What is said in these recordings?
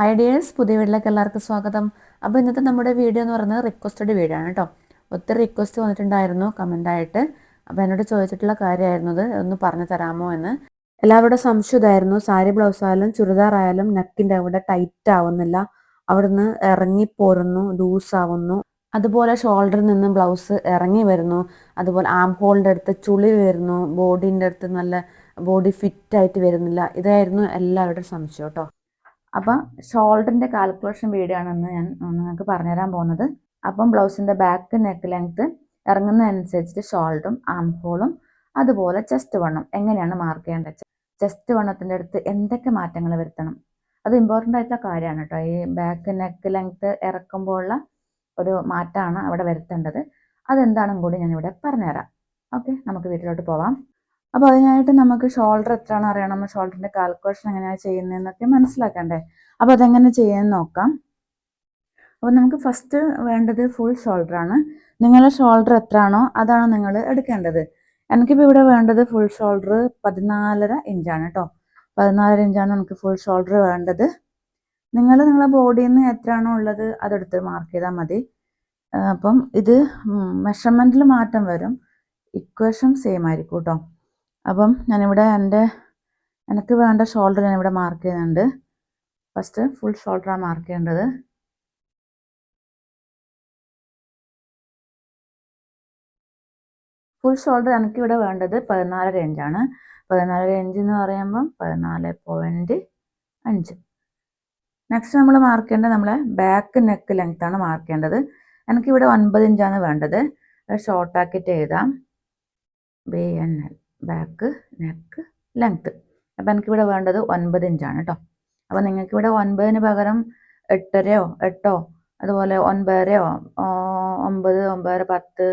Hi dears പുതിയ വീട്ടിലേക്ക് എല്ലാവർക്കും സ്വാഗതം. അപ്പോൾ ഇന്നത്തെ നമ്മുടെ വീഡിയോ എന്ന് പറയുന്നത് റിക്വസ്റ്റഡ് വീഡിയോ ആണ് കേട്ടോ ഒത്തിരി റിക്വസ്റ്റ് വന്നിട്ടുണ്ടായിരുന്നു കമന്റായിട്ട് അപ്പോൾ എന്നോട് ചോദിച്ചിട്ടുള്ള കാര്യമായിരുന്നു അത്. ഒന്ന് പറഞ്ഞു തരാമോ എന്ന്. എല്ലാവരുടെ സംശയം ഇതായിരുന്നു. സാരി ബ്ലൗസ് ആയാലും ചുരിദാർ ആയാലും നെക്കിന്റെ അവിടെ ടൈറ്റ് ആവുന്നില്ല. അവിടുന്ന് ഇറങ്ങിപ്പോരുന്നു ലൂസ് ആവുന്നു. അതുപോലെ ഷോൾഡറിൽ നിന്ന് ബ്ലൗസ് ഇറങ്ങി വരുന്നു. അതുപോലെ ആം ഹോളിന്റെ അടുത്ത് ചുളി വരുന്നു. ബോഡീന്റെ അടുത്ത് നല്ല ബോഡി ഫിറ്റ് ആയിട്ട് വരുന്നില്ല. ഇതായിരുന്നു എല്ലാവരുടെയും സംശയം കേട്ടോ അപ്പം ഷോൾഡറിന്റെ കാൽക്കുലേഷൻ വീഡിയോ ആണെന്ന് ഞാൻ നിങ്ങൾക്ക് പറഞ്ഞുതരാൻ പോകുന്നത്. അപ്പം ബ്ലൗസിന്റെ ബാക്ക് നെക്ക് ലെങ്ത്ത് ഇറങ്ങുന്നതനുസരിച്ചിട്ട് ഷോൾഡറും ആം ഹോളും അതുപോലെ ചെസ്റ്റ് വണ്ണം എങ്ങനെയാണ് മാർക്ക് ചെയ്യേണ്ടത്? ചെസ്റ്റ് വണ്ണത്തിന്റെ അടുത്ത് എന്തൊക്കെ മാറ്റങ്ങൾ വരുത്തണം? അത് ഇമ്പോർട്ടന്റ് ആയിട്ടുള്ള കാര്യമാണ് കേട്ടോ. ഈ ബാക്ക് നെക്ക് ലെങ്ത്ത് ഇറക്കുമ്പോഴുള്ള ഒരു മാറ്റമാണ് അവിടെ വരുത്തേണ്ടത്. അതെന്താണെന്നും കൂടി ഞാനിവിടെ പറഞ്ഞുതരാം. ഓക്കെ നമുക്ക് വീട്ടിലോട്ട് പോവാം. അപ്പോൾ അതിനായിട്ട് നമുക്ക് ഷോൾഡർ എത്രയാണ് അറിയണം? ഷോൾഡറിന്റെ കാൽക്കുലേഷൻ എങ്ങനെയാണ് ചെയ്യുന്നതെന്നൊക്കെ മനസ്സിലാക്കണ്ടേ? അപ്പോൾ അതെങ്ങനെ ചെയ്യാൻ നോക്കാം. അപ്പോൾ നമുക്ക് ഫസ്റ്റ് വേണ്ടത് ഫുൾ ഷോൾഡർ ആണ്. നിങ്ങളുടെ ഷോൾഡർ എത്രയാണോ അതാണ് നിങ്ങൾ എടുക്കേണ്ടത്. എനിക്കിപ്പോൾ ഇവിടെ വേണ്ടത് ഫുൾ ഷോൾഡർ പതിനാലര ഇഞ്ചാണ് കേട്ടോ പതിനാലര ഇഞ്ചാണ് നമുക്ക് ഫുൾ ഷോൾഡർ വേണ്ടത്. നിങ്ങൾ നിങ്ങളുടെ ബോഡിയിൽ നിന്ന് എത്രയാണോ ഉള്ളത് അതെടുത്ത് മാർക്ക് ചെയ്താൽ മതി. അപ്പം ഇത് മെഷർമെന്റിൽ മാറ്റം വരും. ഇക്വേഷൻ സെയിം ആയിരിക്കും കേട്ടോ അപ്പം ഞാനിവിടെ എന്റെ എനിക്ക് വേണ്ട ഷോൾഡർ ഞാനിവിടെ മാർക്ക് ചെയ്യുന്നുണ്ട്. ഫസ്റ്റ് ഫുൾ ഷോൾഡറാണ് മാർക്ക് ചെയ്യേണ്ടത്. ഫുൾ ഷോൾഡർ എനിക്കിവിടെ വേണ്ടത് പതിനാല് റേഞ്ചാണ് പതിനാല് റേഞ്ച് എന്ന് പറയുമ്പം പതിനാല് പോയിന്റ് അഞ്ച്. നെക്സ്റ്റ് നമ്മൾ മാർക്ക് ചെയ്യേണ്ടത് നമ്മളെ ബാക്ക് നെക്ക് ലെങ്ത് ആണ് മാർക്ക് ചെയ്യേണ്ടത്. എനിക്കിവിടെ ഒൻപത് ഇഞ്ചാണ് വേണ്ടത്. ഷോർട്ടാക്കിയിട്ട് എഴുതാം. B N L back neck length അപ്പോൾ എനിക്കിവിടെ വേണ്ടത് ഒൻപത് ഇഞ്ചാണ് കേട്ടോ അപ്പോൾ നിങ്ങൾക്കിവിടെ ഒൻപതിന് പകരം എട്ടരയോ എട്ടോ അതുപോലെ ഒൻപതരയോ ഒമ്പത് ഒമ്പതര പത്ത്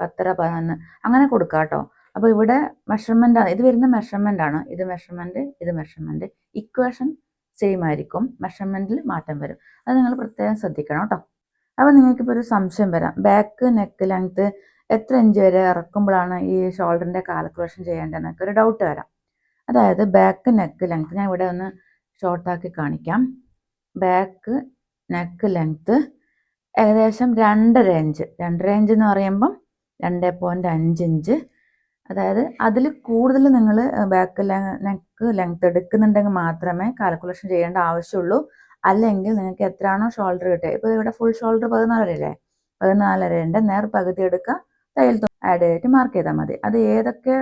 പത്തര പതിനൊന്ന് അങ്ങനെ കൊടുക്കുക കേട്ടോ അപ്പോൾ ഇവിടെ മെഷർമെന്റ് ആണ്. ഇത് വരുന്ന മെഷർമെന്റ് ആണ്. ഇത് മെഷർമെന്റ് ഇത് മെഷർമെന്റ് ഇക്വേഷൻ സെയിം ആയിരിക്കും. മെഷർമെന്റിൽ മാറ്റം വരും. അത് നിങ്ങൾ പ്രത്യേകം ശ്രദ്ധിക്കണം കേട്ടോ അപ്പോൾ നിങ്ങൾക്കിപ്പോൾ ഒരു സംശയം വരാം. ബാക്ക് നെക്ക് ലെങ്ത്ത് എത്ര ഇഞ്ച് വരെ ഇറക്കുമ്പോഴാണ് ഈ ഷോൾഡറിന്റെ കാൽക്കുലേഷൻ ചെയ്യേണ്ടതെന്നൊക്കെ ഒരു ഡൗട്ട് വരാം. അതായത് ബാക്ക് നെക്ക് ലെങ്ത്ത് ഞാൻ ഇവിടെ ഒന്ന് ഷോർട്ടാക്കി കാണിക്കാം. ബാക്ക് നെക്ക് ലെങ്ത്ത് ഏകദേശം രണ്ട് ഇഞ്ച് രണ്ട് ഇഞ്ച് എന്ന് പറയുമ്പം രണ്ട് പോയിന്റ് അഞ്ച് ഇഞ്ച് അതായത് അതിൽ കൂടുതൽ നിങ്ങൾ ബാക്ക് നെക്ക് ലെങ്ത്ത് എടുക്കുന്നുണ്ടെങ്കിൽ മാത്രമേ കാൽക്കുലേഷൻ ചെയ്യേണ്ട ആവശ്യമുള്ളൂ. അല്ലെങ്കിൽ നിങ്ങൾക്ക് എത്രയാണോ ഷോൾഡർ കിട്ടുക. ഇപ്പോൾ ഇവിടെ ഫുൾ ഷോൾഡർ പതിനാലരല്ലേ പതിനാലരന്റെ നേർ പകുതി എടുക്കുക. തയ്യൽ ആഡ് ചെയ്തിട്ട് മാർക്ക് ചെയ്താൽ മതി. അത് ഏതൊക്കെ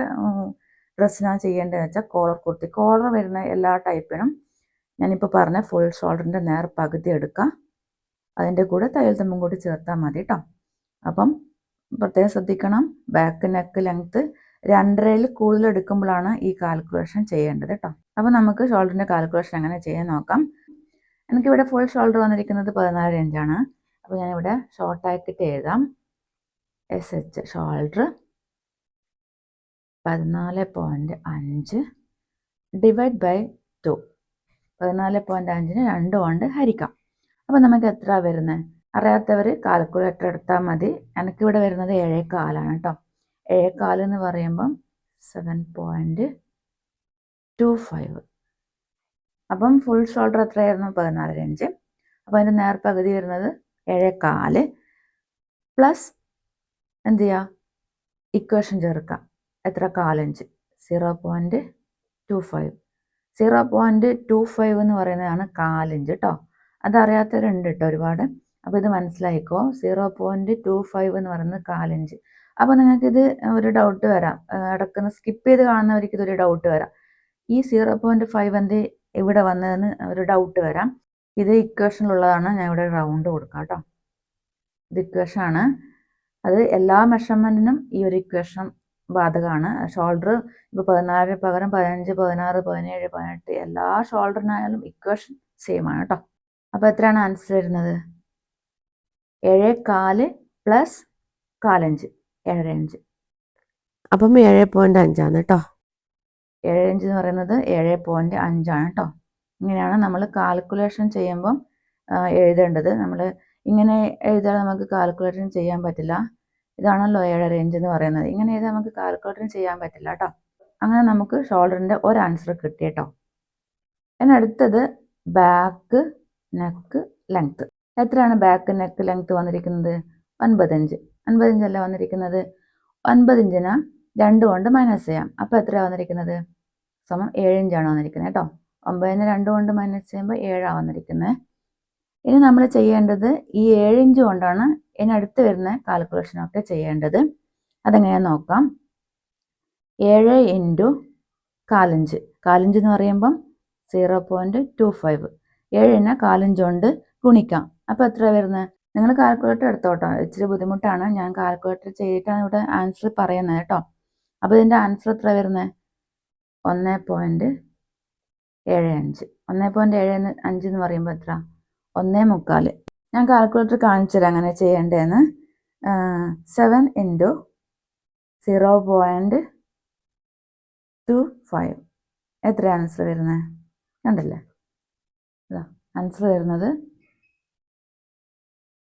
ഡ്രസ്സിനാണ് ചെയ്യേണ്ടതെന്ന് വെച്ചാൽ കോളർ കുർത്തി. കോളർ വരുന്ന എല്ലാ ടൈപ്പിനും ഞാനിപ്പോൾ പറഞ്ഞ ഫുൾ ഷോൾഡറിന്റെ നേർ പകുതി എടുക്കുക അതിന്റെ കൂടെ തയ്യൽ തമ്മും കൂടി ചേർത്താൽ മതി കേട്ടോ അപ്പം പ്രത്യേകം ശ്രദ്ധിക്കണം. ബാക്ക് നെക്ക് ലെങ്ത്ത് രണ്ടരയിൽ കൂടുതൽ എടുക്കുമ്പോഴാണ് ഈ കാൽക്കുലേഷൻ ചെയ്യേണ്ടത് കേട്ടോ അപ്പോൾ നമുക്ക് ഷോൾഡറിന്റെ കാൽക്കുലേഷൻ എങ്ങനെ ചെയ്യാൻ നോക്കാം. എനിക്കിവിടെ ഫുൾ ഷോൾഡർ വന്നിരിക്കുന്നത് പതിനാല് ഇഞ്ചാണ് അപ്പോൾ ഞാനിവിടെ ഷോർട്ടാക്കിയിട്ട് എഴുതാം. എസ് എച്ച് ഷോൾഡർ പതിനാല് പോയിന്റ് അഞ്ച് ഡിവൈഡ് ബൈ ടു പതിനാല് പോയിന്റ് അഞ്ചിന് രണ്ട് കൊണ്ട് ഹരിക്കാം. അപ്പോൾ നമുക്ക് എത്ര വരുന്നത് അറിയാത്തവർ കാൽക്കുലേറ്റർ എടുത്താൽ മതി. എനിക്കിവിടെ വരുന്നത് ഏഴേക്കാലാണ് കേട്ടോ ഏഴേക്കാൽ എന്ന് പറയുമ്പം സെവൻ പോയിന്റ് ടു ഫൈവ് അപ്പം ഫുൾ ഷോൾഡർ എത്രയായിരുന്നു? പതിനാലര ഇഞ്ച്. അപ്പോൾ അതിന്റെ നേർപകുതി വരുന്നത് ഏഴേക്കാൽ പ്ലസ് എന്ത് ചെയ്യുക ഇക്വേഷൻ ചേർക്കാം. എത്ര? കാലഞ്ച് zero point two five zero point two five എന്ന് പറയുന്നതാണ് കാലഞ്ച് കേട്ടോ അതറിയാത്തവരുണ്ട് കേട്ടോ ഒരുപാട്. അപ്പോൾ ഇത് മനസ്സിലായിക്കോ? സീറോ പോയിന്റ് ടു ഫൈവ് എന്ന് പറയുന്നത് കാലഞ്ച് അപ്പോൾ നിങ്ങൾക്കിത് ഒരു ഡൗട്ട് വരാം. ഇടക്കുന്ന സ്കിപ്പ് ചെയ്ത് കാണുന്നവർക്ക് ഇതൊരു ഡൗട്ട് വരാം. ഈ സീറോ പോയിന്റ് ഫൈവ് എന്ത് ഇവിടെ വന്നതെന്ന് ഒരു ഡൗട്ട് വരാം. ഇത് ഇക്വേഷനിലുള്ളതാണ് ഞാൻ ഇവിടെ റൗണ്ട് കൊടുക്കാം കേട്ടോ ഇത് ഇക്വേഷൻ ആണ്. അത് എല്ലാ മെഷർമെന്റിനും ഈ ഒരു ഇക്വേഷൻ ബാധകമാണ്. ഷോൾഡർ ഇപ്പോൾ പതിനാലിന് പകരം പതിനഞ്ച് പതിനാറ് പതിനേഴ് പതിനെട്ട് എല്ലാ ഷോൾഡറിനായാലും ഇക്വേഷൻ സെയിം ആണ് കേട്ടോ അപ്പോൾ എത്രയാണ് ആൻസർ വരുന്നത്? ഏഴ് കാൽ പ്ലസ് കാലഞ്ച്. ഏഴര അഞ്ച് അപ്പം ഏഴ് പോയിന്റ് അഞ്ചാണ് കേട്ടോ ഏഴ് അഞ്ച് എന്ന് പറയുന്നത് ഏഴ് പോയിന്റ് അഞ്ചാണ് കേട്ടോ ഇങ്ങനെയാണ് നമ്മൾ കാൽക്കുലേഷൻ ചെയ്യുമ്പം എഴുതേണ്ടത്. നമ്മൾ ഇങ്ങനെ എഴുതാതെ നമുക്ക് കാൽക്കുലേറ്ററിന് ചെയ്യാൻ പറ്റില്ല. ഇതാണല്ലോ ഏഴ് റേഞ്ച് എന്ന് പറയുന്നത്. ഇങ്ങനെ എഴുതാൻ നമുക്ക് കാൽക്കുലേറ്ററിന് ചെയ്യാൻ പറ്റില്ല കേട്ടോ അങ്ങനെ നമുക്ക് ഷോൾഡറിന്റെ ഒരു ആൻസർ കിട്ടി കേട്ടോ ഇനി അടുത്തത് ബാക്ക് നെക്ക് ലെങ്ത്ത് എത്രയാണ് ബാക്ക് നെക്ക് ലെങ്ത്ത് വന്നിരിക്കുന്നത്? ഒൻപതഞ്ച് ഒൻപതഞ്ചല്ല വന്നിരിക്കുന്നത്? ഒൻപതിഞ്ചിന് രണ്ട് കൊണ്ട് മൈനസ് ചെയ്യാം. അപ്പോൾ എത്രയാണ് വന്നിരിക്കുന്നത്? സമം ഏഴ് ഇഞ്ചാണ് വന്നിരിക്കുന്നത് കേട്ടോ ഒമ്പതിന് രണ്ട് കൊണ്ട് മൈനസ് ചെയ്യുമ്പോൾ ഏഴാണ് വന്നിരിക്കുന്നത്. ഇനി നമ്മൾ ചെയ്യേണ്ടത് ഈ ഏഴിഞ്ച് കൊണ്ടാണ് ഇനി അടുത്ത് വരുന്ന കാൽക്കുലേഷനൊക്കെ ചെയ്യേണ്ടത്. അതെങ്ങനെയാന്ന് നോക്കാം. ഏഴ് ഇന്റു കാലഞ്ച് കാലഞ്ച് എന്ന് പറയുമ്പം സീറോ പോയിന്റ് ടു ഫൈവ് ഏഴിനെ കാലഞ്ച് കൊണ്ട് ഗുണിക്കാം. അപ്പോൾ എത്ര വരുന്നത്? നിങ്ങൾ കാൽക്കുലേറ്റർ എടുത്തോട്ടോ. ഇച്ചിരി ബുദ്ധിമുട്ടാണ്. ഞാൻ കാൽക്കുലേറ്റർ ചെയ്തിട്ടാണ് ഇവിടെ ആൻസർ പറയുന്നത് കേട്ടോ. അപ്പോൾ ഇതിന്റെ ആൻസർ എത്ര വരുന്നത്? ഒന്ന് പോയിന്റ് ഏഴ് അഞ്ച്. ഒന്ന് പോയിന്റ് ഏഴ് അഞ്ച് എന്ന് പറയുമ്പോൾ എത്ര ഒന്നേ മുക്കാൽ ഞാൻ കാൽക്കുലേറ്റർ കാണിച്ചു തരാം അങ്ങനെ ചെയ്യേണ്ടതെന്ന് seven into zero point two five എത്ര ആൻസർ വരുന്നത്? കണ്ടില്ലേ ആൻസർ വരുന്നത്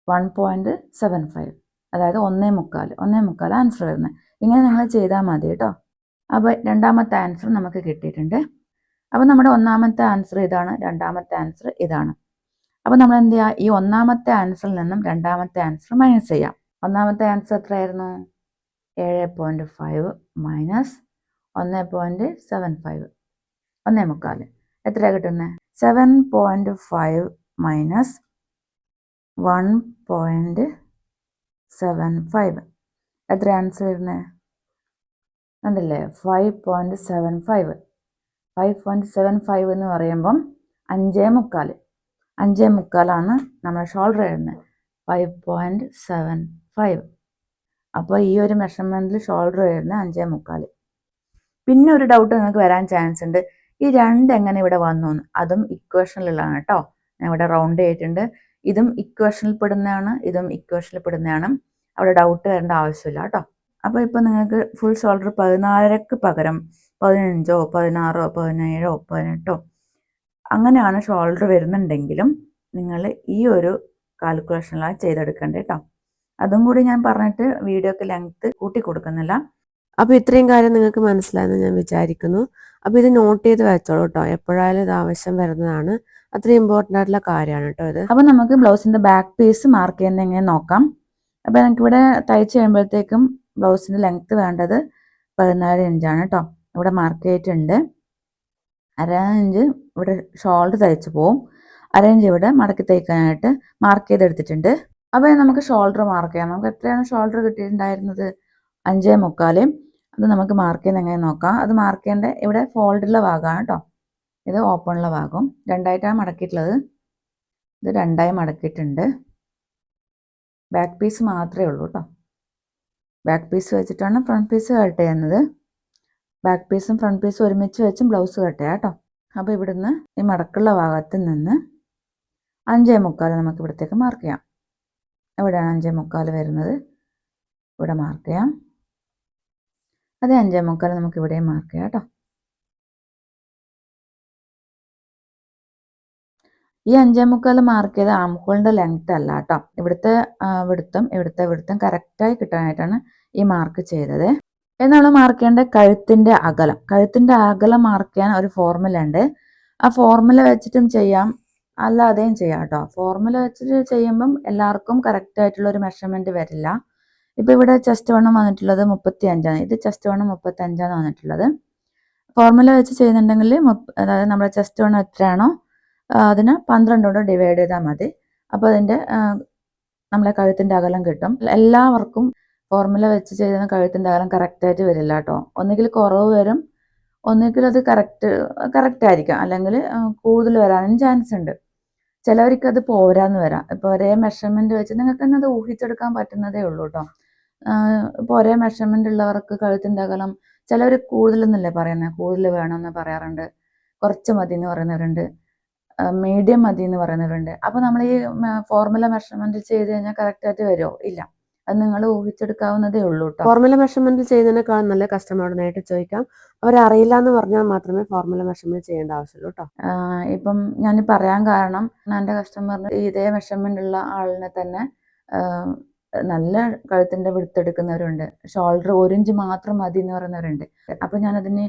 വൺ പോയിന്റ് സെവൻ ഫൈവ് അതായത് ഒന്നേ മുക്കാൽ ഒന്നേ മുക്കാൽ ആൻസർ വരുന്നത്. ഇങ്ങനെ നിങ്ങൾ ചെയ്താൽ മതി കേട്ടോ. അപ്പോൾ രണ്ടാമത്തെ ആൻസർ നമുക്ക് കിട്ടിയിട്ടുണ്ട്. അപ്പോൾ നമ്മുടെ ഒന്നാമത്തെ ആൻസർ ഇതാണ് രണ്ടാമത്തെ ആൻസർ ഇതാണ്. അപ്പോൾ നമ്മൾ എന്ത് ചെയ്യുക ഈ ഒന്നാമത്തെ ആൻസറിൽ നിന്നും രണ്ടാമത്തെ ആൻസർ മൈനസ് ചെയ്യാം. ഒന്നാമത്തെ ആൻസർ എത്രയായിരുന്നു? ഏഴ് പോയിന്റ് ഫൈവ് മൈനസ് ഒന്ന് പോയിന്റ് സെവൻ ഫൈവ് ഒന്നേ മുക്കാൽ എത്രയാണ് കിട്ടുന്നത് seven point five minus one point seven five എത്ര ആൻസർ വരുന്നത് കണ്ടില്ലേ? Five point seven five five point seven five എന്ന് പറയുമ്പം അഞ്ചേ മുക്കാൽ അഞ്ചേ മുക്കാലാണ് നമ്മൾ ഷോൾഡർ വരുന്നത് ഫൈവ് പോയിന്റ് സെവൻ ഫൈവ് അപ്പോൾ ഈ ഒരു മെഷർമെന്റിൽ ഷോൾഡർ വരുന്നത് അഞ്ചേ മുക്കാൽ പിന്നെ ഒരു ഡൗട്ട് നിങ്ങൾക്ക് വരാൻ ചാൻസ് ഉണ്ട്. ഈ രണ്ട് എങ്ങനെ ഇവിടെ വന്നു അതും ഇക്വേഷനിലുള്ളതാണ് കേട്ടോ ഞാൻ ഇവിടെ റൗണ്ട് ചെയ്തിട്ടുണ്ട്. ഇതും ഇക്വേഷനിൽ പെടുന്നതാണ് ഇതും ഇക്വേഷനിൽ പെടുന്നതാണ്. അവിടെ ഡൗട്ട് വരേണ്ട ആവശ്യമില്ല കേട്ടോ അപ്പോൾ ഇപ്പോൾ നിങ്ങൾക്ക് ഫുൾ ഷോൾഡർ പതിനാലരക്ക് പകരം പതിനഞ്ചോ പതിനാറോ പതിനേഴോ പതിനെട്ടോ അങ്ങനെയാണ് ഷോൾഡർ വരുന്നുണ്ടെങ്കിലും നിങ്ങൾ ഈ ഒരു കാൽക്കുലേഷനിലാണ് ചെയ്തെടുക്കേണ്ടത് കേട്ടോ. അതും കൂടി ഞാൻ പറഞ്ഞിട്ട് വീഡിയോക്ക് ലെങ്ത് കൂട്ടി കൊടുക്കുന്നില്ല. അപ്പോൾ ഇത്രയും കാര്യം നിങ്ങൾക്ക് മനസ്സിലായെന്ന് ഞാൻ വിചാരിക്കുന്നു. അപ്പോൾ ഇത് നോട്ട് ചെയ്ത് വെച്ചോളൂ കേട്ടോ. എപ്പോഴായാലും ഇത് ആവശ്യം വരുന്നതാണ്. അത്രയും ഇമ്പോർട്ടന്റ് ആയിട്ടുള്ള കാര്യമാണ് കേട്ടോ ഇത്. അപ്പോൾ നമുക്ക് ബ്ലൗസിന്റെ ബാക്ക് പീസ് മാർക്ക് ചെയ്യുന്ന എങ്ങനെ നോക്കാം. അപ്പോൾ ഇവിടെ തയ്ച്ച് കഴിയുമ്പോഴത്തേക്കും ബ്ലൗസിന്റെ ലെങ്ത്ത് വേണ്ടത് പതിനാല് ഇഞ്ചാണ് കേട്ടോ. ഇവിടെ മാർക്ക് ചെയ്തിട്ടുണ്ട്. അര ഇഞ്ച് ഇവിടെ ഷോൾഡർ തയ്ച്ച് പോവും. അര ഇഞ്ച് ഇവിടെ മടക്കി തയ്ക്കാനായിട്ട് മാർക്ക് ചെയ്തെടുത്തിട്ടുണ്ട്. അപ്പോൾ നമുക്ക് ഷോൾഡർ മാർക്ക് ചെയ്യാം. നമുക്ക് എത്രയാണ് ഷോൾഡർ കിട്ടിയിട്ടുണ്ടായിരുന്നത്? അഞ്ചേ മുക്കാലും. അത് നമുക്ക് മാർക്ക് ചെയ്യുന്ന എങ്ങനെ നോക്കാം. അത് മാർക്ക് ചെയ്യേണ്ട ഇവിടെ ഫോൾഡുള്ള ഭാഗമാണ് കേട്ടോ ഇത് ഓപ്പണുള്ള ഭാഗം. രണ്ടായിട്ടാണ് മടക്കിയിട്ടുള്ളത്. ഇത് രണ്ടായി മടക്കിയിട്ടുണ്ട്. ബാക്ക് പീസ് മാത്രമേ ഉള്ളൂ കേട്ടോ ബാക്ക് പീസ് വെച്ചിട്ടാണ് ഫ്രണ്ട് പീസ് കട്ട് ചെയ്യുന്നത്. ബാക്ക് പീസും ഫ്രണ്ട് പീസും ഒരുമിച്ച് വെച്ചും ബ്ലൗസ് കട്ട് ചെയ്യാം കേട്ടോ. അപ്പോൾ ഇവിടുന്ന് ഈ മടക്കുള്ള ഭാഗത്ത് നിന്ന് അഞ്ചേ മുക്കാൽ നമുക്ക് ഇവിടത്തേക്ക് മാർക്ക് ചെയ്യാം. എവിടെയാണ് അഞ്ചേ മുക്കാൽ വരുന്നത്? ഇവിടെ മാർക്ക് ചെയ്യാം. അതേ അഞ്ചേ മുക്കാൽ നമുക്ക് ഇവിടെയും മാർക്ക് ചെയ്യാം കേട്ടോ. ഈ അഞ്ചേ മുക്കാൽ മാർക്ക് ചെയ്ത ആംഹോളിന്റെ ലെങ്ത് അല്ല കേട്ടോ. ഇവിടുത്തെ വിടുത്തും ഇവിടുത്തെ വിടുത്തും കറക്റ്റായി കിട്ടാനായിട്ടാണ് ഈ മാർക്ക് ചെയ്തത്. നമ്മൾ മാർക്ക് ചെയ്യേണ്ട കഴുത്തിന്റെ അകലം. കഴുത്തിന്റെ അകലം മാർക്ക് ചെയ്യാൻ ഒരു ഫോർമുല ഉണ്ട്. ആ ഫോർമുല വെച്ചിട്ടും ചെയ്യാം. അല്ലാതെയും ചെയ്യാം കേട്ടോ ഫോർമുല വെച്ചിട്ട് ചെയ്യുമ്പം എല്ലാവർക്കും കറക്റ്റ് ആയിട്ടുള്ള ഒരു മെഷർമെന്റ് വരില്ല. ഇപ്പോൾ ഇവിടെ ചെസ്റ്റ് വണ്ണം വന്നിട്ടുള്ളത് മുപ്പത്തി അഞ്ചാണ് ഇത് ചെസ്റ്റ് വണ്ണം മുപ്പത്തി അഞ്ചാണ് വന്നിട്ടുള്ളത്. ഫോർമുല വെച്ച് ചെയ്യുന്നുണ്ടെങ്കിൽ അതായത് നമ്മുടെ ചെസ്റ്റ് വണ്ണം എത്രയാണോ അതിന് പന്ത്രണ്ട് കൊണ്ട് ഡിവൈഡ് ചെയ്താൽ മതി. അപ്പോൾ അതിന്റെ നമ്മളെ കഴുത്തിന്റെ അകലം കിട്ടും. എല്ലാവർക്കും ഫോർമുല വെച്ച് ചെയ്യുന്ന കഴുത്തിന്റെ അകലം കറക്റ്റായിട്ട് വരില്ല കേട്ടോ ഒന്നുകിൽ കുറവ് വരും ഒന്നുകിൽ അത് കറക്റ്റ് കറക്റ്റ് ആയിരിക്കാം. അല്ലെങ്കിൽ കൂടുതൽ വരാനും ചാൻസ് ഉണ്ട്. ചിലവർക്ക് അത് പോരാന്ന് വരാം. ഇപ്പോൾ ഒരേ മെഷർമെന്റ് വെച്ച് നിങ്ങൾക്ക് തന്നെ അത് ഊഹിച്ചെടുക്കാൻ പറ്റുന്നതേ ഉള്ളൂ കേട്ടോ ഇപ്പോൾ ഒരേ മെഷർമെന്റ് ഉള്ളവർക്ക് കഴുത്തിന്റെ അകലം ചിലവർ കൂടുതലെന്നല്ലേ പറയുന്നത് കൂടുതൽ വേണമെന്ന് പറയാറുണ്ട്. കുറച്ച് മതി എന്ന് പറയുന്നവരുണ്ട്. മീഡിയം മതി എന്ന് പറയുന്നവരുണ്ട്. അപ്പോൾ നമ്മൾ ഈ ഫോർമുല മെഷർമെന്റ് ചെയ്ത് കഴിഞ്ഞാൽ കറക്റ്റായിട്ട് വരുമോ ഇല്ല. അത് നിങ്ങൾ ഊഹിച്ചെടുക്കാവുന്നതേ ഉള്ളൂ കേട്ടോ ഫോർമുല മെഷർമെന്റ് ചെയ്യുന്നതിനേക്കാൾ നല്ല കസ്റ്റമറിനായിട്ട് ചോദിക്കാം. അവരറിയില്ല എന്ന് പറഞ്ഞാൽ മാത്രമേ ഫോർമുല മെഷർമെന്റ് ചെയ്യേണ്ട ആവശ്യമുള്ളൂ കേട്ടോ ഇപ്പം ഞാൻ പറയാൻ കാരണം എന്റെ കസ്റ്റമറിന് ഇതേ മെഷർമെന്റ് ഉള്ള ആളിനെ തന്നെ നല്ല കഴുത്തിന്റെ വിടുത്തെടുക്കുന്നവരുണ്ട് ഷോൾഡർ ഒരിഞ്ച് മാത്രം മതി എന്ന് പറയുന്നവരുണ്ട്. അപ്പൊ ഞാനതിന്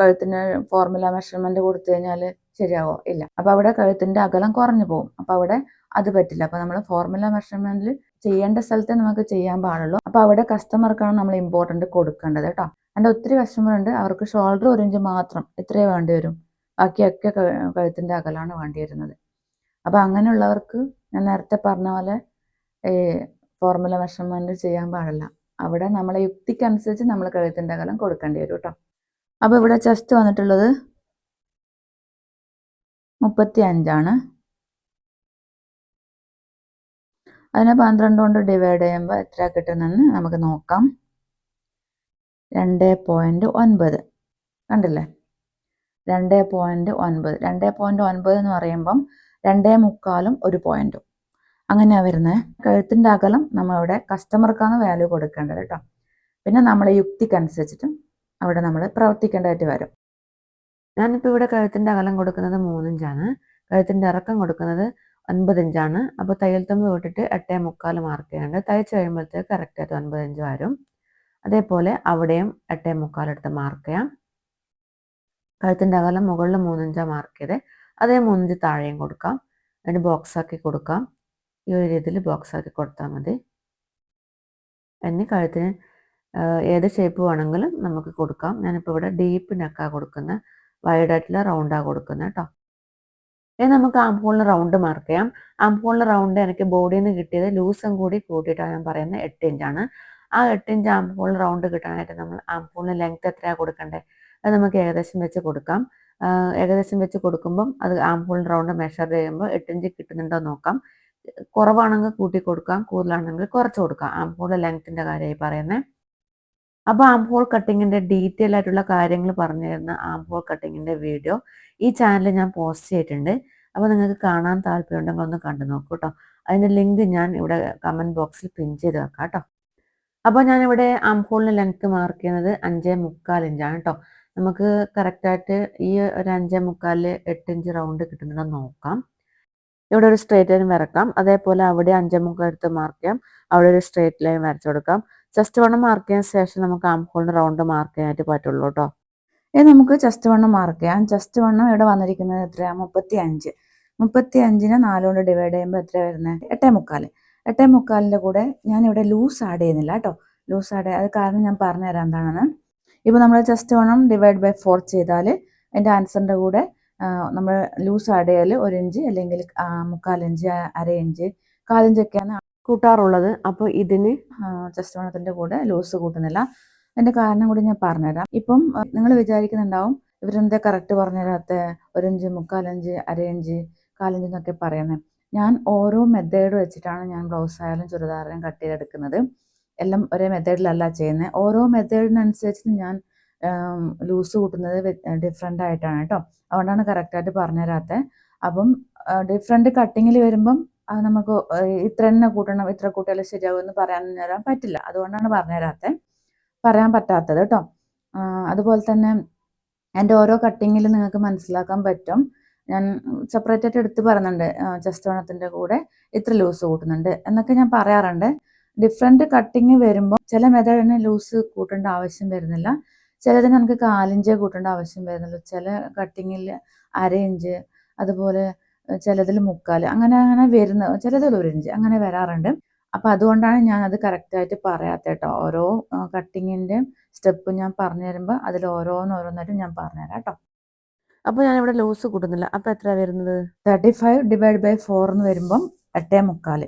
കഴുത്തിന് ഫോർമുല മെഷർമെന്റ് കൊടുത്തു കഴിഞ്ഞാൽ ശരിയാവോ? ഇല്ല. അപ്പൊ അവിടെ കഴുത്തിന്റെ അകലം കുറഞ്ഞു പോകും. അപ്പൊ അവിടെ അത് പറ്റില്ല. അപ്പൊ നമ്മൾ ഫോർമുല മെഷർമെന്റിൽ ചെയ്യേണ്ട സ്ഥലത്തെ നമുക്ക് ചെയ്യാൻ പാടുള്ളൂ. അപ്പോൾ അവിടെ കസ്റ്റമർക്കാണ് നമ്മൾ ഇമ്പോർട്ടന്റ് കൊടുക്കേണ്ടത് കേട്ടോ. എന്റെ ഒത്തിരി കസ്റ്റമർ ഉണ്ട്. അവർക്ക് ഷോൾഡർ ഒരിഞ്ച് മാത്രം ഇത്രയേ വേണ്ടി വരും. ബാക്കിയൊക്കെ കഴു- കഴുത്തിന്റെ അകലാണ് വേണ്ടി വരുന്നത്. അപ്പോൾ അങ്ങനെയുള്ളവർക്ക് ഞാൻ നേരത്തെ പറഞ്ഞ പോലെ ഈ ഫോർമുല മെഷർമെന്റ് ചെയ്യാൻ പാടില്ല. അവിടെ നമ്മളെ യുക്തിക്കനുസരിച്ച് നമ്മൾ കഴുത്തിന്റെ അകലം കൊടുക്കേണ്ടി വരും കേട്ടോ. അപ്പോൾ ഇവിടെ ചെസ്റ്റ് വന്നിട്ടുള്ളത് മുപ്പത്തി അഞ്ചാണ് അതിനെ പന്ത്രണ്ട് കൊണ്ട് ഡിവൈഡ് ചെയ്യുമ്പോൾ എത്ര കിട്ടുന്നെന്ന് നമുക്ക് നോക്കാം. രണ്ട് പോയിന്റ് ഒൻപത്. കണ്ടില്ലേ? രണ്ട് പോയിന്റ് ഒൻപത്. രണ്ട് പോയിന്റ് ഒൻപത് എന്ന് പറയുമ്പം രണ്ടേ മുക്കാലും ഒരു പോയിന്റും അങ്ങനെയാണ് വരുന്നത് കഴുത്തിന്റെ അകലം നമ്മളിവിടെ കസ്റ്റമർക്കാണ് വാല്യൂ കൊടുക്കേണ്ടത് കേട്ടോ. പിന്നെ നമ്മളെ യുക്തിക്കനുസരിച്ചിട്ട് അവിടെ നമ്മൾ പ്രവർത്തിക്കേണ്ടതായിട്ട് വരും. ഞാനിപ്പോൾ ഇവിടെ കഴുത്തിന്റെ അകലം കൊടുക്കുന്നത് മൂന്നിഞ്ചാണ്. കഴുത്തിന്റെ ഇറക്കം കൊടുക്കുന്നത് ഒൻപത് ഇഞ്ചാണ് അപ്പോൾ തയ്യൽ തുമ്പ് തൊട്ടിട്ട് എട്ടേ മുക്കാൽ മാർക്ക് ചെയ്യാണ്ട് തയ്ച്ച് കഴിയുമ്പോഴത്തേക്ക് കറക്റ്റായിട്ട് ഒൻപത് ഇഞ്ച് വരും. അതേപോലെ അവിടെയും എട്ടേ മുക്കാൽ എടുത്ത് മാർക്ക് ചെയ്യാം. കഴുത്തിന്റെ അകലം മുകളിൽ മൂന്നിഞ്ചാണ് മാർക്ക് ചെയ്ത്. അതേ മൂന്നിഞ്ച് താഴെയും കൊടുക്കാം. അതിന് ബോക്സാക്കി കൊടുക്കാം. ഈ ഒരു രീതിയിൽ ബോക്സാക്കി കൊടുത്താൽ മതി. എന്നീ കഴുത്തിന് ഏത് ഷേപ്പ് വേണമെങ്കിലും നമുക്ക് കൊടുക്കാം. ഞാനിപ്പോൾ ഇവിടെ ഡീപ്പ് നെക്കാണ് കൊടുക്കുന്നത് വൈഡായിട്ടുള്ള റൗണ്ടാണ് കൊടുക്കുന്നത് കേട്ടോ ഇനി നമുക്ക് ആംഹോളിന് റൗണ്ട് മാർക്ക് ചെയ്യാം. ആംഹോളിന് റൗണ്ട് എനിക്ക് ബോഡിയിൽ നിന്ന് കിട്ടിയത് ലൂസും കൂടി കൂട്ടിയിട്ടാണ് ഞാൻ പറയുന്നത് എട്ട് ഇഞ്ചാണ് ആ എട്ട് ഇഞ്ച് ആംഹോളിന് റൗണ്ട് കിട്ടാനായിട്ട് നമ്മൾ ആംഹോളിന് ലെങ്ത് എത്രയാണ് കൊടുക്കണ്ടേ? അത് നമുക്ക് ഏകദേശം വെച്ച് കൊടുക്കാം. ഏകദേശം വെച്ച് കൊടുക്കുമ്പം അത് ആംഹോളിന് റൗണ്ട് മെഷർ ചെയ്യുമ്പോൾ എട്ട് ഇഞ്ച് കിട്ടുന്നുണ്ടോ നോക്കാം. കുറവാണെങ്കിൽ കൂട്ടി കൊടുക്കാം കൂടുതലാണെങ്കിൽ കുറച്ച് കൊടുക്കാം. ആംപൂളിന്റെ ലെങ്ത്തിന്റെ കാര്യമായി പറയുന്നത് അപ്പോൾ ആംഹോൾ കട്ടിങ്ങിന്റെ ഡീറ്റെയിൽ ആയിട്ടുള്ള കാര്യങ്ങൾ പറഞ്ഞു തരുന്ന ആംഹോൾ കട്ടിങ്ങിന്റെ വീഡിയോ ഈ ചാനൽ ഞാൻ പോസ്റ്റ് ചെയ്തിട്ടുണ്ട്. അപ്പോൾ നിങ്ങൾക്ക് കാണാൻ താല്പര്യമുണ്ടെങ്കിൽ ഒന്ന് കണ്ടു നോക്കൂ കേട്ടോ അതിന്റെ ലിങ്ക് ഞാൻ ഇവിടെ കമന്റ് ബോക്സിൽ പിൻ ചെയ്ത് വെക്കാം കേട്ടോ അപ്പോൾ ഞാനിവിടെ ആംഹോളിന് ലെങ്ത്ത് മാർക്ക് ചെയ്യുന്നത് അഞ്ചേ മുക്കാൽ ഇഞ്ചാണ് കേട്ടോ നമുക്ക് കറക്റ്റായിട്ട് ഈ ഒരു അഞ്ചേ മുക്കാലിൽ എട്ട് ഇഞ്ച് റൗണ്ട് കിട്ടുന്നുണ്ടോ നോക്കാം. ഇവിടെ ഒരു സ്ട്രേറ്റ് ലൈൻ വരക്കാം. അതേപോലെ അവിടെ അഞ്ചേ മുക്കാൽ എടുത്ത് മാർക്ക് ചെയ്യാം. അവിടെ ഒരു സ്ട്രേറ്റ് ലൈൻ വരച്ചു കൊടുക്കാം. ജസ്റ്റ് വണ്ണം മാർക്ക് ചെയ്യാൻ ശേഷം നമുക്ക് ആംഹോളിന് റൗണ്ട് മാർക്ക് ചെയ്യാനായിട്ട് പറ്റുള്ളൂ കേട്ടോ ഇനി നമുക്ക് ചെസ്റ്റ് വണ്ണം മാർക്ക് ചെയ്യാം. ചെസ്റ്റ് വണ്ണം ഇവിടെ വന്നിരിക്കുന്നത് എത്രയാണ് മുപ്പത്തി അഞ്ച് മുപ്പത്തി അഞ്ചിനെ നാലുകൊണ്ട് ഡിവൈഡ് ചെയ്യുമ്പോൾ എത്ര വരുന്നത് എട്ടേ മുക്കാൽ എട്ടേ മുക്കാലിന്റെ കൂടെ ഞാൻ ഇവിടെ ലൂസ് ആഡ് ചെയ്യുന്നില്ല കേട്ടോ. ലൂസ് ആഡ് അത് കാരണം ഞാൻ പറഞ്ഞുതരാം എന്താണെന്ന്. ഇപ്പോൾ നമ്മൾ ചെസ്റ്റ് വണ്ണം ഡിവൈഡ് ബൈ ഫോർ ചെയ്താൽ എന്റെ ആൻസറിന്റെ കൂടെ നമ്മൾ ലൂസ് ആഡ് ചെയ്യൽ ഒരു ഇഞ്ച് അല്ലെങ്കിൽ ഇഞ്ച് അര ഇഞ്ച് കാലിഞ്ചൊക്കെയാണ് കൂട്ടാറുള്ളത്. അപ്പോൾ ഇതിന് ചെസ്റ്റ് വണ്ണത്തിന്റെ കൂടെ ലൂസ് കൂട്ടുന്നില്ല. അതിന്റെ കാരണം കൂടി ഞാൻ പറഞ്ഞുതരാം. ഇപ്പം നിങ്ങൾ വിചാരിക്കുന്നുണ്ടാവും ഇവരെന്താ കറക്റ്റ് പറഞ്ഞുതരാത്ത? ഒരഞ്ച് മുക്കാലഞ്ച് അരയഞ്ച് കാലഞ്ച് എന്നൊക്കെ പറയുന്നത് ഞാൻ ഓരോ മെത്തേഡ് വെച്ചിട്ടാണ് ഞാൻ ബ്ലൗസ് ആയാലും ചുരിദാറിനും കട്ട് ചെയ്തെടുക്കുന്നത്. എല്ലാം ഒരേ മെത്തേഡിലല്ല ചെയ്യുന്നത് ഓരോ മെത്തേഡിനനുസരിച്ച് ഞാൻ ലൂസ് കൂട്ടുന്നത് ഡിഫറെന്റ് ആയിട്ടാണ് കേട്ടോ. അതുകൊണ്ടാണ് കറക്റ്റായിട്ട് പറഞ്ഞുതരാത്തത് അപ്പം ഡിഫറെന്റ് കട്ടിങ്ങിൽ വരുമ്പം അത് നമുക്ക് ഇത്ര തന്നെ കൂട്ടണം ഇത്ര കൂട്ടിയാലും ശരിയാവും എന്ന് പറയാൻ പറ്റില്ല. അതുകൊണ്ടാണ് പറഞ്ഞുതരാത്തത് പറയാൻ പറ്റാത്തത് കേട്ടോ. അതുപോലെ തന്നെ എന്റെ ഓരോ കട്ടിങ്ങിൽ നിങ്ങൾക്ക് മനസ്സിലാക്കാൻ പറ്റും. ഞാൻ സെപ്പറേറ്റ് ആയിട്ട് എടുത്ത് പറയുന്നുണ്ട് ജസ്റ്റ് വണ്ണത്തിന്റെ കൂടെ ഇത്ര ലൂസ് കൂട്ടുന്നുണ്ട് എന്നൊക്കെ ഞാൻ പറയാറുണ്ട്. ഡിഫറെന്റ് കട്ടിങ് വരുമ്പോൾ ചില മെതേഡിന് ലൂസ് കൂട്ടേണ്ട ആവശ്യം വരുന്നില്ല. ചിലതിന് നമുക്ക് കാലിഞ്ച് കൂട്ടേണ്ട ആവശ്യം വരുന്നുള്ളൂ. ചില കട്ടിങ്ങിൽ അര ഇഞ്ച് അതുപോലെ ചിലതിൽ മുക്കാൽ അങ്ങനെ അങ്ങനെ വരുന്ന ചിലതിൽ ഒരു ഇഞ്ച് അങ്ങനെ വരാറുണ്ട്. അപ്പം അതുകൊണ്ടാണ് ഞാൻ അത് കറക്റ്റായിട്ട് പറയാത്ത കേട്ടോ ഓരോ കട്ടിങ്ങിന്റെ സ്റ്റെപ്പ് ഞാൻ പറഞ്ഞു തരുമ്പോൾ അതിൽ ഓരോന്നോരോന്നായിട്ട് ഞാൻ പറഞ്ഞുതരാം കേട്ടോ അപ്പോൾ ഞാനിവിടെ ലോസ് കൂട്ടുന്നില്ല. അപ്പോൾ എത്ര വരുന്നത്? Thirty five divide by four എന്ന് വരുമ്പം എട്ടേ മുക്കാൽ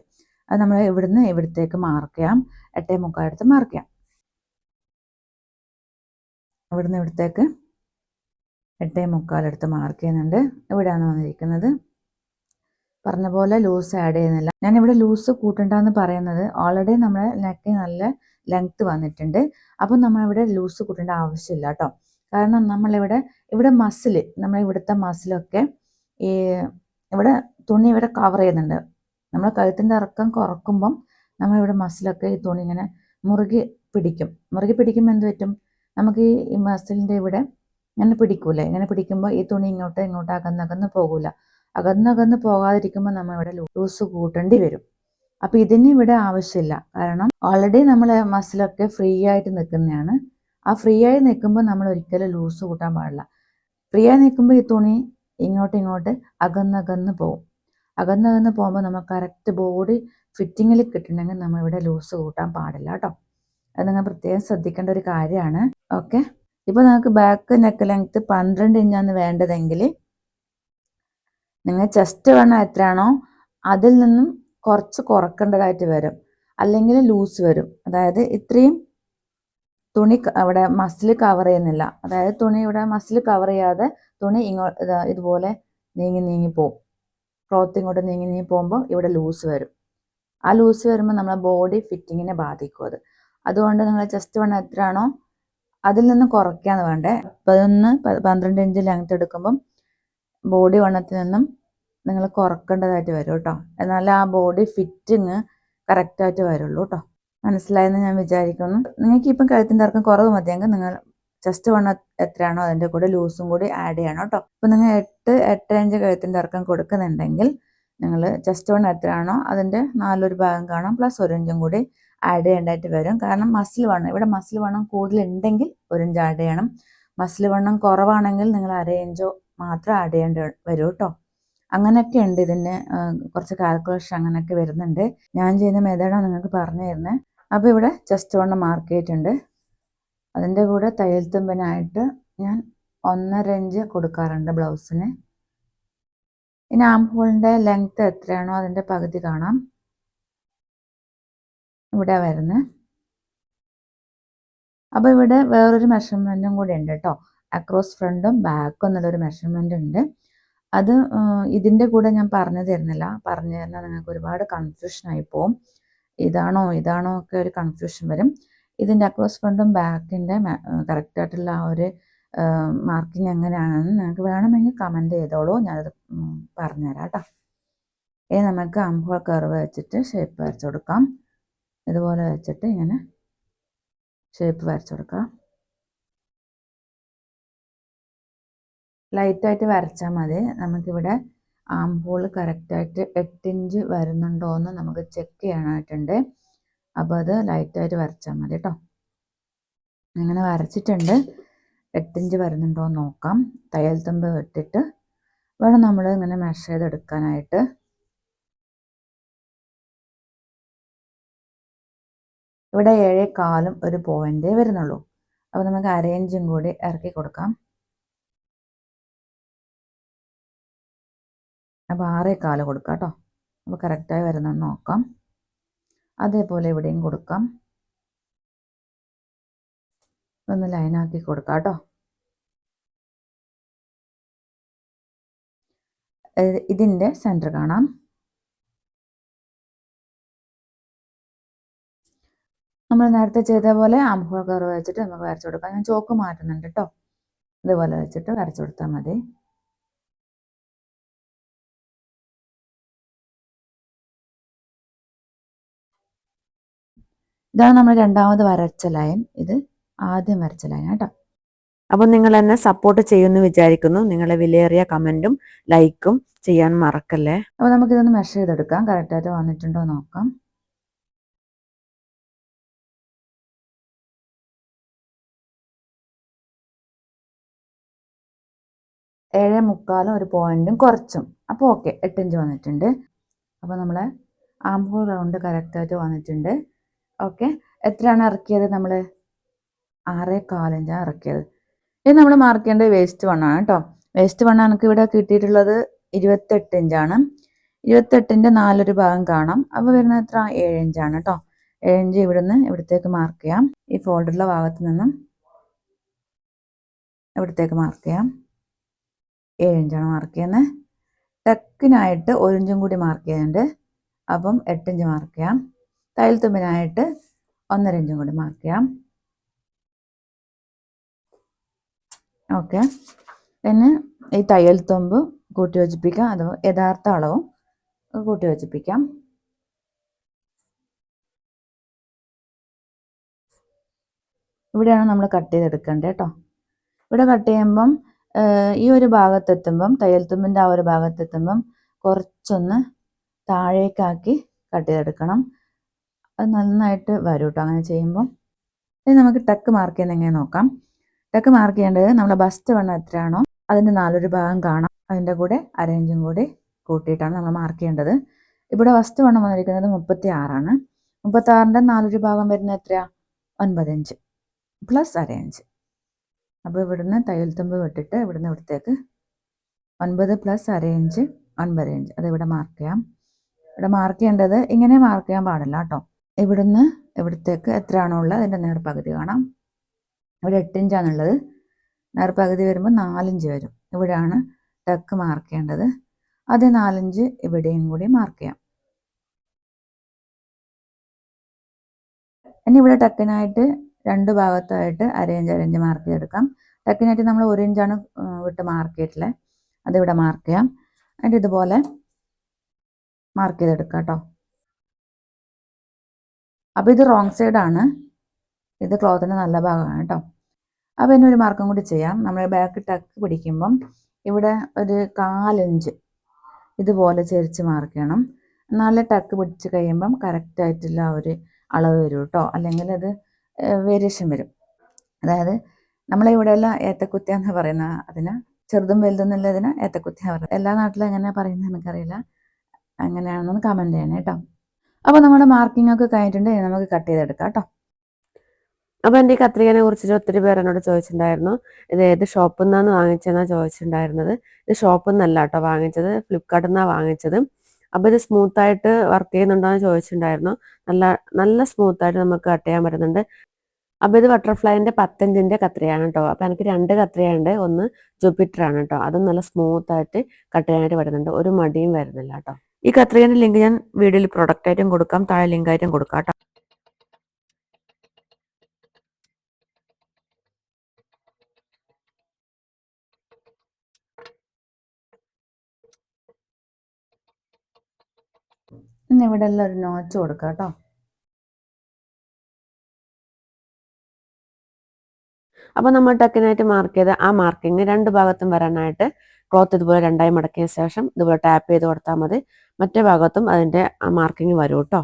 അത് നമ്മൾ ഇവിടുന്ന് ഇവിടത്തേക്ക് മാർക്ക് ചെയ്യാം. എട്ടേ മുക്കാൽ എടുത്ത് മാർക്ക് ചെയ്യാം. ഇവിടുന്ന് ഇവിടത്തേക്ക് എട്ടേ മുക്കാൽ എടുത്ത് മാർക്ക് ചെയ്യുന്നുണ്ട്. ഇവിടെയാണ് വന്നിരിക്കുന്നത്. പറഞ്ഞ പോലെ ലൂസ് ആഡ് ചെയ്യുന്നില്ല. ഞാൻ ഇവിടെ ലൂസ് കൂട്ടണ്ടെന്ന് പറയുന്നത് ഓൾറെഡി നമ്മുടെ നെക്ക് നല്ല ലെങ്ത് വന്നിട്ടുണ്ട്. അപ്പം നമ്മളിവിടെ ലൂസ് കൂട്ടേണ്ട ആവശ്യമില്ല കേട്ടോ കാരണം നമ്മളിവിടെ ഇവിടെ മസിൽ നമ്മൾ ഇവിടുത്തെ മസിലൊക്കെ ഈ ഇവിടെ തുണി ഇവിടെ കവർ ചെയ്യുന്നുണ്ട്. നമ്മൾ കഴുത്തിന്റെ ഇറക്കം കുറക്കുമ്പം നമ്മളിവിടെ മസിലൊക്കെ ഈ തുണി ഇങ്ങനെ മുറുകി പിടിക്കും. മുറുകി പിടിക്കുമ്പോൾ എന്ത് പറ്റും? നമുക്ക് ഈ മസിലിന്റെ ഇവിടെ ഇങ്ങനെ പിടിക്കൂലേ? ഇങ്ങനെ പിടിക്കുമ്പോൾ ഈ തുണി ഇങ്ങോട്ട് ഇങ്ങോട്ട് അകന്നകന്ന് പോകൂല. അകന്നകന്ന് പോകാതിരിക്കുമ്പോൾ നമ്മൾ ഇവിടെ ലൂസ് കൂട്ടേണ്ടി വരും. അപ്പം ഇതിന് ഇവിടെ ആവശ്യമില്ല. കാരണം ഓൾറെഡി നമ്മൾ മസിലൊക്കെ ഫ്രീ ആയിട്ട് നിൽക്കുന്നതാണ്. ആ ഫ്രീ ആയി നിൽക്കുമ്പോൾ നമ്മൾ ഒരിക്കലും ലൂസ് കൂട്ടാൻ പാടില്ല. ഫ്രീ ആയി നിൽക്കുമ്പോൾ ഈ തുണി ഇങ്ങോട്ട് ഇങ്ങോട്ട് അകന്നകന്ന് പോകും അകന്നകന്ന് പോകുമ്പോൾ നമുക്ക് കറക്റ്റ് ബോഡി ഫിറ്റിങ്ങിൽ കിട്ടണമെങ്കിൽ നമ്മളിവിടെ ലൂസ് കൂട്ടാൻ പാടില്ല കേട്ടോ. അത് നിങ്ങൾ പ്രത്യേകം ശ്രദ്ധിക്കേണ്ട ഒരു കാര്യമാണ്. ഓക്കെ ഇപ്പോൾ നമുക്ക് ബാക്ക് നെക്ക് ലെങ്ത്ത് പന്ത്രണ്ട് ഇഞ്ചാണ് വേണ്ടതെങ്കിൽ നിങ്ങൾ ചെസ്റ്റ് വണ്ണം എത്രയാണോ അതിൽ നിന്നും കുറച്ച് കുറക്കേണ്ടതായിട്ട് വരും. അല്ലെങ്കിൽ ലൂസ് വരും. അതായത് ഇത്രയും തുണി അവിടെ മസിൽ കവർ ചെയ്യുന്നില്ല. അതായത് തുണി ഇവിടെ മസിൽ കവർ ചെയ്യാതെ തുണി ഇങ്ങോ ഇതാ ഇതുപോലെ നീങ്ങി നീങ്ങി പോകും ക്ലോത്ത് ഇങ്ങോട്ട് നീങ്ങി നീങ്ങി പോകുമ്പോൾ ഇവിടെ ലൂസ് വരും. ആ ലൂസ് വരുമ്പോൾ നമ്മളെ ബോഡി ഫിറ്റിങ്ങിനെ ബാധിക്കും അത്. അതുകൊണ്ട് നിങ്ങൾ ചെസ്റ്റ് വണ്ണം എത്രയാണോ അതിൽ നിന്ന് കുറയ്ക്കാന്ന് വേണ്ടേ. പതിനൊന്ന് പന്ത്രണ്ട് ഇഞ്ച് ലെങ്ത് എടുക്കുമ്പം ബോഡി വണ്ണത്തിൽ നിന്നും നിങ്ങൾ കുറക്കേണ്ടതായിട്ട് വരും കേട്ടോ. എന്നാലേ ആ ബോഡി ഫിറ്റിങ് കറക്റ്റായിട്ട് വരുള്ളൂ കേട്ടോ. മനസ്സിലായെന്ന് ഞാൻ വിചാരിക്കുന്നു. നിങ്ങൾക്ക് ഇപ്പം കഴുത്തിന്റെ ഇറക്കം കുറവ് മതിയെങ്കിൽ നിങ്ങൾ ചെസ്റ്റ് വണ്ണം എത്രയാണോ അതിന്റെ കൂടെ ലൂസും കൂടി ആഡ് ചെയ്യണം കേട്ടോ. ഇപ്പം നിങ്ങൾ എട്ട് എട്ട് അഞ്ച് കഴുത്തിന്റെ ഇറക്കം കൊടുക്കുന്നുണ്ടെങ്കിൽ നിങ്ങൾ ചെസ്റ്റ് വണ്ണം എത്രയാണോ അതിന്റെ നാലൊരു ഭാഗം കാണാം. പ്ലസ് ഒരു ഇഞ്ചും കൂടി ആഡ് ചെയ്യേണ്ടതായിട്ട് വരും. കാരണം മസിൽ വണ്ണം ഇവിടെ മസിൽ വണ്ണം കൂടുതലുണ്ടെങ്കിൽ ഒരു ഇഞ്ച് ആഡ് ചെയ്യണം. മസിൽ വണ്ണം കുറവാണെങ്കിൽ നിങ്ങൾ അര ഇഞ്ചോ മാത്രം ആഡ് ചെയ്യേണ്ടി വരും കേട്ടോ അങ്ങനെയൊക്കെ ഉണ്ട് ഇതിന് കുറച്ച് കാൽക്കുലേഷൻ അങ്ങനെയൊക്കെ വരുന്നുണ്ട്. ഞാൻ ചെയ്യുന്ന മെത്തേഡാണ് നിങ്ങൾക്ക് പറഞ്ഞു തരുന്നത്. അപ്പോൾ ഇവിടെ ചെസ്റ്റ് വണ്ണം മാർക്ക് ചെയ്തിട്ടുണ്ട്. അതിന്റെ കൂടെ തയ്യൽ തുമ്പിനായിട്ട് ഞാൻ ഒന്നര ഇഞ്ച് കൊടുക്കാറുണ്ട് ബ്ലൗസിന് ഇനി ആം ഹോളിന്റെ ലെങ്ത് എത്രയാണോ അതിന്റെ പകുതി കാണാം. ഇവിടെ വരുന്നത്. അപ്പോൾ ഇവിടെ വേറൊരു മെഷർമെന്റും കൂടി ഉണ്ട് കേട്ടോ അക്രോസ് ഫ്രണ്ടും ബാക്കും എന്നുള്ളൊരു മെഷർമെന്റ് ഉണ്ട്. അത് ഇതിന്റെ കൂടെ ഞാൻ പറഞ്ഞു തരുന്നില്ല. പറഞ്ഞു തരുന്നത് നിങ്ങൾക്ക് ഒരുപാട് കൺഫ്യൂഷൻ ആയി പോവും. ഇതാണോ ഇതാണോ ഒക്കെ ഒരു കൺഫ്യൂഷൻ വരും. ഇതിന്റെ അക്രോസ് ഫ്രണ്ടും ബാക്കിന്റെ കറക്റ്റായിട്ടുള്ള ആ ഒരു മാർക്കിംഗ് എങ്ങനെയാണെന്ന് നിങ്ങൾക്ക് വേണമെങ്കിൽ കമന്റ് ചെയ്തോളൂ. ഞാനത് പറഞ്ഞു പറഞ്ഞുതരാം കേട്ടോ. ഇനി നമുക്ക് അമ്പുകൾ കർവ് വെച്ചിട്ട് ഷേപ്പ് വരച്ചു കൊടുക്കാം. ഇതുപോലെ വെച്ചിട്ട് ഇങ്ങനെ ഷേപ്പ് വരച്ചു കൊടുക്കാം. ലൈറ്റായിട്ട് വരച്ചാൽ മതി. നമുക്കിവിടെ ആം ഹോൾ കറക്റ്റായിട്ട് എട്ട് ഇഞ്ച് വരുന്നുണ്ടോ എന്ന് നമുക്ക് ചെക്ക് ചെയ്യാനായിട്ടുണ്ട്. അപ്പോൾ അത് ലൈറ്റായിട്ട് വരച്ചാൽ മതി കേട്ടോ അങ്ങനെ വരച്ചിട്ടുണ്ട്. എട്ട് ഇഞ്ച് വരുന്നുണ്ടോ എന്ന് നോക്കാം. തയ്യൽ തുമ്പ് ഇട്ടിട്ട് വേണം നമ്മൾ ഇങ്ങനെ മെഷർ ചെയ്തെടുക്കാനായിട്ട്. ഇവിടെ ഏഴേ കാലും ഒരു പോയിന്റേ വരുന്നുള്ളൂ. അപ്പോൾ നമുക്ക് അരയിഞ്ചും കൂടി ഇറക്കി കൊടുക്കാം. അപ്പോൾ ആറേ കാൽ കൊടുക്കാം കേട്ടോ അപ്പോൾ കറക്റ്റായി വരുന്നെന്ന് നോക്കാം. അതേപോലെ ഇവിടെയും കൊടുക്കാം. ഒന്ന് ലൈനാക്കി കൊടുക്കാം കേട്ടോ ഇതിന്റെ സെന്റർ കാണാം. നമ്മൾ നേരത്തെ ചെയ്ത പോലെ ആംഹോൾ കർവ് വെച്ചിട്ട് നമുക്ക് വരച്ചു കൊടുക്കാം. ഞാൻ ചോക്ക് മാറ്റുന്നുണ്ട് കേട്ടോ ഇതുപോലെ വെച്ചിട്ട് വരച്ചു കൊടുത്താൽ മതി. ഇതാണ് നമ്മൾ രണ്ടാമത് വരച്ച ലൈൻ. ഇത് ആദ്യം വരച്ച ലൈൻ കേട്ടോ. അപ്പം നിങ്ങൾ എന്നെ സപ്പോർട്ട് ചെയ്യുമെന്ന് വിചാരിക്കുന്നു. നിങ്ങളെ വിലയേറിയ കമന്റും ലൈക്കും ചെയ്യാൻ മറക്കല്ലേ? അപ്പോൾ നമുക്കിതൊന്ന് മെഷർ ചെയ്തെടുക്കാം. കറക്റ്റായിട്ട് വന്നിട്ടുണ്ടോ നോക്കാം. ഏഴ് മുക്കാലും ഒരു പോയിന്റും കുറച്ചും. അപ്പോൾ ഓക്കെ എട്ടിഞ്ച് വന്നിട്ടുണ്ട്. അപ്പോൾ നമ്മളെ ആമ്പൂർ റൗണ്ട് കറക്റ്റായിട്ട് വന്നിട്ടുണ്ട്. ഓക്കെ എത്രയാണ് ഇറക്കിയത് നമ്മൾ ആറേ കാലഞ്ചാണ് ഇറക്കിയത്. ഇത് നമ്മൾ മാർക്ക് ചെയ്യേണ്ടത് വേസ്റ്റ് വണ്ണാണ് കേട്ടോ വേസ്റ്റ് വണ്ണ എനിക്ക് ഇവിടെ കിട്ടിയിട്ടുള്ളത് ഇരുപത്തെട്ട് ഇഞ്ചാണ് ഇരുപത്തെട്ടിന്റെ നാലൊരു ഭാഗം കാണാം. അപ്പോൾ വരുന്നത് എത്ര? ഏഴ് ഇഞ്ചാണ് കേട്ടോ ഏഴ് ഇഞ്ച് ഇവിടുന്ന് ഇവിടത്തേക്ക് മാർക്ക് ചെയ്യാം. ഈ ഫോൾഡറിലെ ഭാഗത്ത് നിന്നും ഇവിടത്തേക്ക് മാർക്ക് ചെയ്യാം. ഏഴ് ഇഞ്ചാണ് മാർക്ക് ചെയ്യുന്നത് ടെക്കിനായിട്ട് ഒരു ഇഞ്ചും കൂടി മാർക്ക് ചെയ്യുന്നുണ്ട് അപ്പം എട്ടിഞ്ച് മാർക്ക് ചെയ്യാം. തയ്യൽ തുമ്പിനായിട്ട് ഒന്നര ഇഞ്ചും കൂടി മാർക്ക് ചെയ്യാം. ഓക്കെ പിന്നെ ഈ തയ്യൽ തുമ്പ് കൂട്ടി യോജിപ്പിക്കാം. അത് യഥാർത്ഥ അളവും കൂട്ടി യോജിപ്പിക്കാം. ഇവിടെയാണ് നമ്മൾ കട്ട് ചെയ്തെടുക്കേണ്ടത് കേട്ടോ. ഇവിടെ കട്ട് ചെയ്യുമ്പം ഈ ഒരു ഭാഗത്തെത്തുമ്പം തയ്യൽ തുമ്പിന്റെ ആ ഒരു ഭാഗത്തെത്തുമ്പം കുറച്ചൊന്ന് താഴേക്കാക്കി കട്ട് ചെയ്തെടുക്കണം. അത് നന്നായിട്ട് വരും കേട്ടോ അങ്ങനെ ചെയ്യുമ്പം ഇനി നമുക്ക് ടക്ക് മാർക്ക് ചെയ്യുന്ന എങ്ങനെ നോക്കാം? ടക്ക് മാർക്ക് ചെയ്യേണ്ടത് നമ്മുടെ ബസ്റ്റ് വണ്ണം എത്രയാണോ അതിന്റെ നാലൊരു ഭാഗം കാണാം. അതിന്റെ കൂടെ അരേഞ്ചും കൂടി കൂട്ടിയിട്ടാണ് നമ്മൾ മാർക്ക് ചെയ്യേണ്ടത്. ഇവിടെ വസ്തു വണ്ണം വന്നിരിക്കുന്നത് മുപ്പത്തി ആറാണ് മുപ്പത്തി ആറിന്റെ നാലൊരു ഭാഗം വരുന്നത് എത്രയാ? ഒൻപതഞ്ച് പ്ലസ് അരയഞ്ച്. അപ്പോൾ ഇവിടുന്ന് തയ്യൽ തുമ്പ് വിട്ടിട്ട് ഇവിടുന്ന് ഇവിടത്തേക്ക് ഒൻപത് പ്ലസ് അരയഞ്ച് ഒൻപതഞ്ച്. ഒൻപത് ഇഞ്ച് ഇവിടെ മാർക്ക് ചെയ്യാം. ഇവിടെ മാർക്ക് ചെയ്യേണ്ടത് ഇങ്ങനെ മാർക്ക് ചെയ്യാൻ പാടില്ല കേട്ടോ. ഇവിടുന്ന് ഇവിടത്തേക്ക് എത്രയാണോ ഉള്ളത് അതിന്റെ നേർപകുതി കാണാം. ഇവിടെ എട്ട് ഇഞ്ചാണുള്ളത് നേർപകുതി വരുമ്പോൾ നാലിഞ്ച് വരും. ഇവിടെയാണ് ടക്ക് മാർക്ക് ചെയ്യേണ്ടത്. അത് നാലിഞ്ച് ഇവിടെയും കൂടി മാർക്ക് ചെയ്യാം. ഇനി ഇവിടെ ടക്കിനായിട്ട് രണ്ട് ഭാഗത്തായിട്ട് അരയിഞ്ച് അരയിഞ്ച് മാർക്ക് ചെയ്തെടുക്കാം ടക്കിനായിട്ട് നമ്മൾ ഒരു ഇഞ്ചാണ് വിട്ട് മാർക്ക് ചെയ്തിട്ടുള്ളത് അതിവിടെ മാർക്ക് ചെയ്യാം. എന്നിട്ട് ഇതുപോലെ മാർക്ക് ചെയ്തെടുക്കാം കേട്ടോ. അപ്പോൾ ഇത് റോങ് സൈഡാണ് ഇത് ക്ലോത്തിന്റെ നല്ല ഭാഗമാണ് കേട്ടോ. അപ്പോൾ ഇനി ഒരു മാർക്കും കൂടി ചെയ്യാം. നമ്മൾ ബാക്ക് ടക്ക് പിടിക്കുമ്പം ഇവിടെ ഒരു കാലഞ്ച് ഇതുപോലെ ചെരിച്ച് മാർക്ക് ചെയ്യണം. നല്ല ടക്ക് പിടിച്ച് കഴിയുമ്പം കറക്റ്റായിട്ടുള്ള ഒരു അളവ് വരും കേട്ടോ. അല്ലെങ്കിൽ അത് വേരിയേഷൻ വരും. അതായത് നമ്മളിവിടെ എല്ലാം ഏത്തക്കുത്തിയ എന്ന് പറയുന്ന അതിന് ചെറുതും വലുതും എന്നുള്ളതിന് ഏത്തക്കുത്തിയാണ് പറയുന്നത്. എല്ലാ നാട്ടിലും എങ്ങനെയാണ് പറയുന്നത് എനിക്കറിയില്ല. അങ്ങനെയാണെന്നൊന്ന് കമന്റ് ചെയ്യണേ കേട്ടോ. അപ്പോൾ നമ്മുടെ മാർക്കിംഗ് ഒക്കെ കഴിഞ്ഞിട്ടുണ്ട്. നമുക്ക് കട്ട് ചെയ്തെടുക്കാം കേട്ടോ. അപ്പൊ എന്റെ ഈ കത്രികനെ കുറിച്ചിട്ട് ഒത്തിരി പേർ എന്നോട് ചോദിച്ചിട്ടുണ്ടായിരുന്നു. ഇത് ഏത് ഷോപ്പിൽ നിന്നാണ് വാങ്ങിച്ചതെന്നാണ് ചോദിച്ചിട്ടുണ്ടായിരുന്നത്. ഇത് ഷോപ്പിൽ നിന്നല്ല കേട്ടോ വാങ്ങിച്ചത്. ഫ്ലിപ്കാർട്ടിൽ നിന്നാണ് വാങ്ങിച്ചത്. അപ്പൊ ഇത് സ്മൂത്ത് ആയിട്ട് വർക്ക് ചെയ്യുന്നുണ്ടോ എന്ന് ചോദിച്ചിട്ടുണ്ടായിരുന്നു. നല്ല നല്ല സ്മൂത്ത് ആയിട്ട് നമുക്ക് കട്ട് ചെയ്യാൻ പറ്റുന്നുണ്ട്. അപ്പൊ ഇത് ബട്ടർഫ്ലൈന്റെ പത്തഞ്ചിന്റെ കത്രിയാണ് കേട്ടോ. അപ്പൊ എനിക്ക് രണ്ട് കത്രിയുണ്ട് ഒന്ന് ജൂപ്പിറ്റർ ആണ് കേട്ടോ. അതും നല്ല സ്മൂത്ത് ആയിട്ട് കട്ട് ചെയ്യാനായിട്ട് പറ്റുന്നുണ്ട്. ഒരു മടിയും വരുന്നില്ല കേട്ടോ. ഈ കത്രികന്റെ ലിങ്ക് ഞാൻ വീഡിയോയിൽ പ്രൊഡക്റ്റ് ആയിട്ടും കൊടുക്കാം താഴെ ലിങ്ക് ആയിട്ടും കൊടുക്കാം കേട്ടോ. ഇനി ഇവിടെ എല്ലാം ഒരു നോച്ച് കൊടുക്കാം കേട്ടോ. അപ്പൊ നമ്മൾ ടക്കിനായിട്ട് മാർക്ക് ചെയ്ത് ആ മാർക്കിങ് രണ്ട് ഭാഗത്തും വരാനായിട്ട് ക്ലോത്ത് ഇതുപോലെ രണ്ടായി മടക്കിയ ശേഷം ഇതുപോലെ ടാപ്പ് ചെയ്ത് കൊടുത്താൽ മതി. മറ്റേ ഭാഗത്തും അതിന്റെ ആ മാർക്കിങ് വരും കേട്ടോ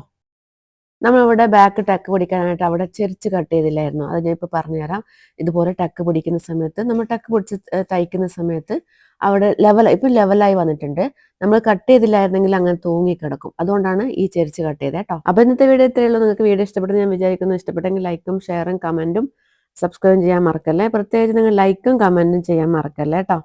നമ്മളിവിടെ ബാക്ക് ടക്ക് പിടിക്കാനായിട്ട് അവിടെ ചെരിച്ച് കട്ട് ചെയ്തില്ലായിരുന്നു. അത് ഞാൻ ഇപ്പോൾ പറഞ്ഞുതരാം. ഇതുപോലെ ടക്ക് പിടിക്കുന്ന സമയത്ത് നമ്മൾ ടക്ക് പിടിച്ച് തയ്ക്കുന്ന സമയത്ത് അവിടെ ലെവൽ ഇപ്പം ലെവലായി വന്നിട്ടുണ്ട്. നമ്മൾ കട്ട് ചെയ്തില്ലായിരുന്നെങ്കിൽ അങ്ങനെ തൂങ്ങി കിടക്കും അതുകൊണ്ടാണ് ഈ ചെരിച്ച് കട്ട് ചെയ്തത് കേട്ടോ അപ്പോൾ ഇന്നത്തെ വീഡിയോ ഇത്രയുള്ളൂ നിങ്ങൾക്ക് വീഡിയോ ഇഷ്ടപ്പെട്ടെന്ന് ഞാൻ വിചാരിക്കുന്നു. ഇഷ്ടപ്പെട്ടെങ്കിൽ ലൈക്കും ഷെയറും കമന്റും സബ്സ്ക്രൈബ് ചെയ്യാൻ മറക്കല്ലേ? പ്രത്യേകിച്ച് നിങ്ങൾ ലൈക്കും കമന്റും ചെയ്യാൻ മറക്കല്ലേ കേട്ടോ